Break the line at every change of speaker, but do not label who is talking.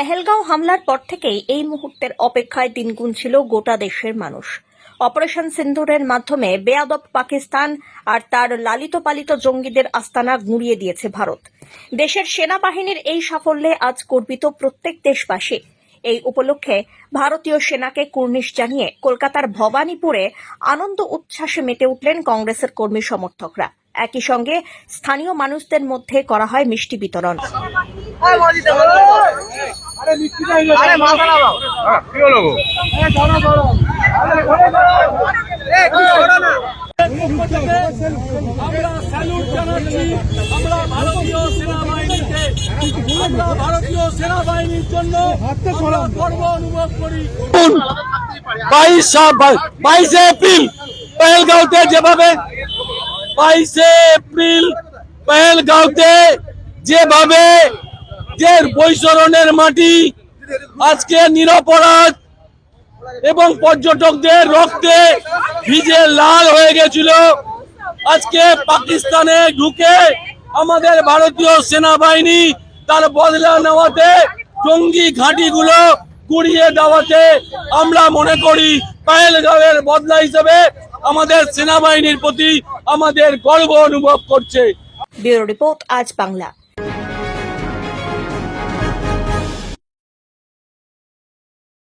পেহেলগাঁও হামলার পর থেকেই এই মুহূর্তের অপেক্ষায় দিন গুনছিল গোটা দেশের মানুষ। অপারেশন সিন্দুরের মাধ্যমে বেয়াদব পাকিস্তান আর তার লালিত পালিত জঙ্গিদের আস্তানা গুঁড়িয়ে দিয়েছে ভারত। দেশের সেনাবাহিনীর এই সাফল্যে আজ গর্বিত প্রত্যেক দেশবাসী। এই উপলক্ষে ভারতীয় সেনাকে কুর্নিশ জানিয়ে কলকাতার ভবানীপুরে আনন্দ উচ্ছ্বাসে মেতে উঠলেন কংগ্রেসের কর্মী সমর্থকরা। একই সঙ্গে স্থানীয় মানুষদের মধ্যে করা হয় মিষ্টি বিতরণ।
আরে মাথা লাগাও
কি হলো গো?
আমরা স্যালুট জানাচ্ছি। আমরা ভারতীয় সেনাবাহিনীকে। আমরা ভারতীয় সেনাবাহিনীর জন্য গর্ব অনুভব করি।
বাইশ বাইশে এপ্রিল পেহেলগাঁওতে যেভাবে বাইশে এপ্রিল পেহেলগাঁওতে যেভাবে যে বৈশরণের মাটি আজকে নিরপরাধ এবং পর্যটকদের রক্তে ভিজে লাল হয়ে গেছিল। আজকে পাকিস্তানে ঢুকে আমাদের ভারতীয় সেনাবাহিনী তার বদলা নেওয়াতে জঙ্গি ঘাঁটিগুলো গুড়িয়ে দেওয়াতে আমরা মনে করি পায়েলগাঁওয়ের বদলা হিসেবে আমাদের সেনাবাহিনীর প্রতি আমাদের গর্ব অনুভব করছে।
ব্যুরো রিপোর্ট, আজ বাংলা।